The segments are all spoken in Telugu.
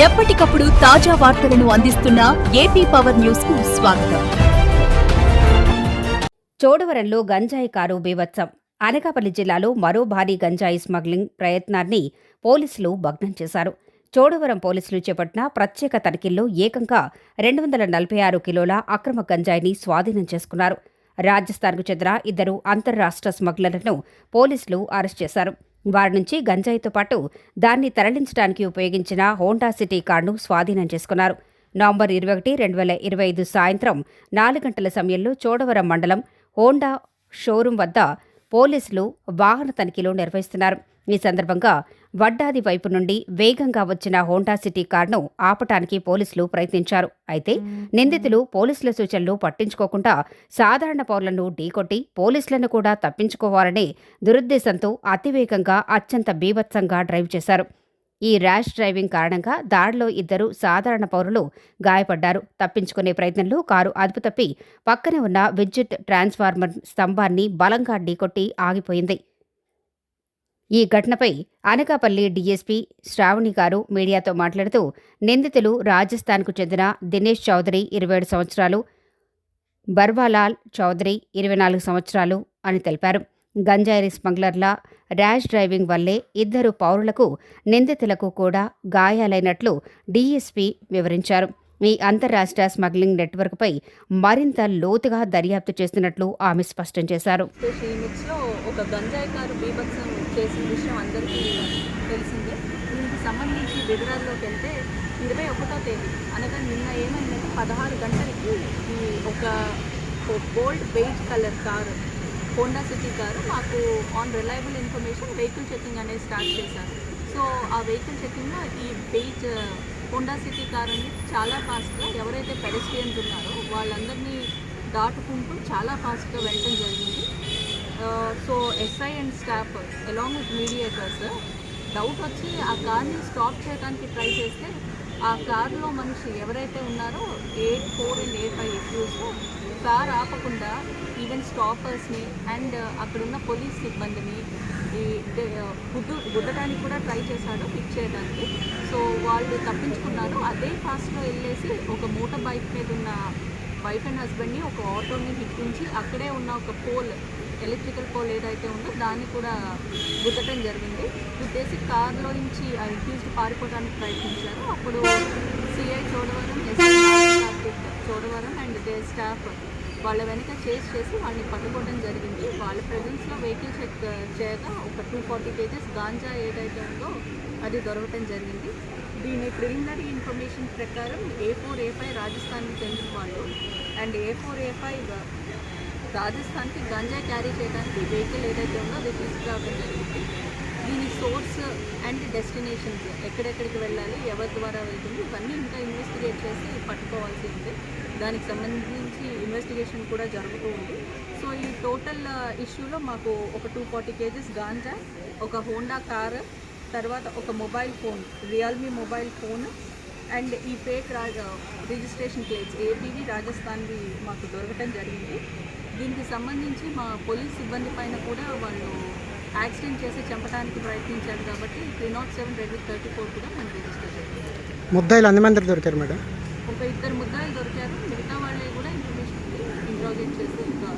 ఎప్పటికప్పుడు తాజా వార్తలను అందిస్తున్న ఏపీ పవర్ న్యూస్కు స్వాగతం. చోడవరంలో గంజాయి కారు బీభత్సం. అనకాపల్లి జిల్లాలో మరో భారీ గంజాయి స్మగ్లింగ్ ప్రయత్నాన్ని పోలీసులు భగ్నం చేశారు. చోడవరం పోలీసులు చేపట్టిన ప్రత్యేక తనిఖీల్లో ఏకంగా రెండు వందల నలభై ఆరు కిలోల అక్రమ గంజాయిని స్వాధీనం చేసుకున్నారు. రాజస్థాన్కు చెందిన ఇద్దరు అంతర్రాష్ట్ర స్మగ్లర్లను పోలీసులు అరెస్ట్ చేశారు. వారి నుంచి గంజాయితో పాటు దాన్ని తరలించడానికి ఉపయోగించిన హోండా సిటీ కార్డును స్వాధీనం చేసుకున్నారు. నవంబర్ ఇరవై ఒకటి రెండు వేల ఇరవై ఐదు సాయంత్రం నాలుగు గంటల సమయంలో చోడవరం మండలం హోండా షోరూం వద్ద పోలీసులు వాహన తనిఖీలు నిర్వహిస్తున్నారు. ఈ సందర్భంగా వడ్డాది వైపు నుండి వేగంగా వచ్చిన హోండా సిటీ కార్ను ఆపటానికి పోలీసులు ప్రయత్నించారు. అయితే నిందితులు పోలీసుల సూచనలు పట్టించుకోకుండా సాధారణ పౌరులను ఢీకొట్టి పోలీసులను కూడా తప్పించుకోవాలనే దురుద్దేశంతో అతివేగంగా అత్యంత బీభత్సంగా డ్రైవ్ చేశారు. ఈ ర్యాష్ డ్రైవింగ్ కారణంగా దాడిలో ఇద్దరు సాధారణ పౌరులు గాయపడ్డారు. తప్పించుకునే ప్రయత్నంలో కారు అదుపు తప్పి పక్కనే ఉన్న విద్యుత్ ట్రాన్స్ఫార్మర్ స్తంభాన్ని బలంగా ఢీకొట్టి ఆగిపోయింది. ఈ ఘటనపై అనకాపల్లి డీఎస్పీ శ్రావణి గారు మీడియాతో మాట్లాడుతూ నిందితులు రాజస్థాన్కు చెందిన దినేష్ చౌదరి ఇరవై ఏడు సంవత్సరాలు బర్వాలాల్ చౌదరి ఇరవై నాలుగు సంవత్సరాలు అని తెలిపారు. గంజాయి స్మగ్లర్ల ర్యాష్ డ్రైవింగ్ వల్లే ఇద్దరు పౌరులకు నిందితులకు కూడా గాయాలైనట్లు డీఎస్పీ వివరించారు. ఈ అంతర్రాష్ట్ర స్మగ్లింగ్ నెట్వర్క్పై మరింత లోతుగా దర్యాప్తు చేస్తున్నట్లు ఆమె స్పష్టం చేశారు. ఒక గంజాయి కారు బీభత్సం చేసిన విషయం అందరికీ తెలిసిందే. దీనికి సంబంధించి వివరాల్లోకి వెళ్తే ఇరవై ఒకటో తేదీ. అనగా నిన్న ఏమైందంటే పదహారు గంటలకి ఈ ఒక gold beige colour car Honda City car మాకు on reliable information vehicle checking అనేది స్టార్ట్ చేశారు. సో ఆ వెహికల్ చెకింగ్లో ఈ బెయిట్ హోండా సిటీ కార్ అనేది చాలా ఫాస్ట్గా ఎవరైతే పెడస్ట్రియన్స్ ఉన్నారో వాళ్ళందరినీ దాటుకుంటూ చాలా ఫాస్ట్గా వెళ్ళడం జరిగింది. So SI and staff along with mediators doubt వచ్చి ఆ కార్ని స్టాప్ చేయడానికి ట్రై చేస్తే ఆ కార్లో మనిషి ఎవరైతే ఉన్నారో A four and A five accused car ఆపకుండా ఈవెన్ స్టాపర్స్ని అండ్ అక్కడున్న పోలీస్ సిబ్బందిని ఈ uh, గుద్దు గుద్దడానికి కూడా ట్రై చేశాడు పిక్ చేయడానికి. సో వాళ్ళు తప్పించుకున్నారు. అదే ఫాస్ట్లో వెళ్ళేసి ఒక మూట బైక్ మీద ఉన్న వైఫ్ అండ్ హస్బెండ్ని ఒక ఆటోని హిట్టించి అక్కడే ఉన్న ఒక పోల్ ఎలక్ట్రికల్ పోల్ ఏదైతే ఉందో దాన్ని కూడా గుద్దటం జరిగింది. గుద్దేసి కార్లో నుంచి ఆ అక్యూజ్డ్ పారిపోవడానికి ప్రయత్నించారు. అప్పుడు CI Chodavaram SI Chodavaram and they staff వాళ్ళ వెనక చేసి చేసి వాళ్ళని పట్టుకోవడం జరిగింది. వాళ్ళ ప్రజెన్స్లో వెహికల్ చెక్ చేయగా ఒక టూ ఫార్టీ కేజెస్ గాంజా ఏదైతే ఉందో అది దొరకటం జరిగింది. దీని ప్రిలిమినరీ ఇన్ఫర్మేషన్ ప్రకారం ఏ ఫోర్ ఏ ఫైవ్ రాజస్థాన్కి చెందిన వాళ్ళు and A four A five రాజస్థాన్కి ganja carry చేయడానికి వెహికల్ ఏదైతే ఉందో అది తీసుకురావడం జరిగింది. దీని సోర్స్ అండ్ డెస్టినేషన్స్ ఎక్కడెక్కడికి వెళ్ళాలి ఎవరి ద్వారా వెళ్తుంది ఇవన్నీ ఇంకా ఇన్వెస్టిగేట్ చేసి పట్టుకోవాల్సి ఉంది. దానికి సంబంధించి ఇన్వెస్టిగేషన్ కూడా జరుగుతూ ఉంది. సో ఈ టోటల్ ఇష్యూలో మాకు ఒక టూ ఫార్టీ కేజీస్ గాంజా ఒక హోండా కార్ తర్వాత ఒక mobile phone Realme mobile phone and ఈ ఫేక్ రాజ రిజిస్ట్రేషన్ ప్లేట్స్ ఏపీవి రాజస్థాన్వి మాకు దొరకటం జరిగింది. దీనికి సంబంధించి మా పోలీస్ సిబ్బంది పైన కూడా వాళ్ళు యాక్సిడెంట్ చేసి చంపడానికి ప్రయత్నించారు కాబట్టి త్రీ నాట్ సెవెన్ రెండు థర్టీ ఫోర్ కూడా మనం రిజిస్టర్ చేయాలి ముద్దాయిలు ఎంతమంది దొరికారు మేడం? ఒక ఇద్దరు ముద్దాయిలు దొరికారు. మిగతా వాళ్ళే కూడా ఇన్ఫర్మేషన్ ఇంట్రాగేట్ చేసి ఇంకా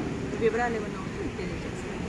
వివరాలు ఏమైనా ఉంటే తెలియజేస్తారు.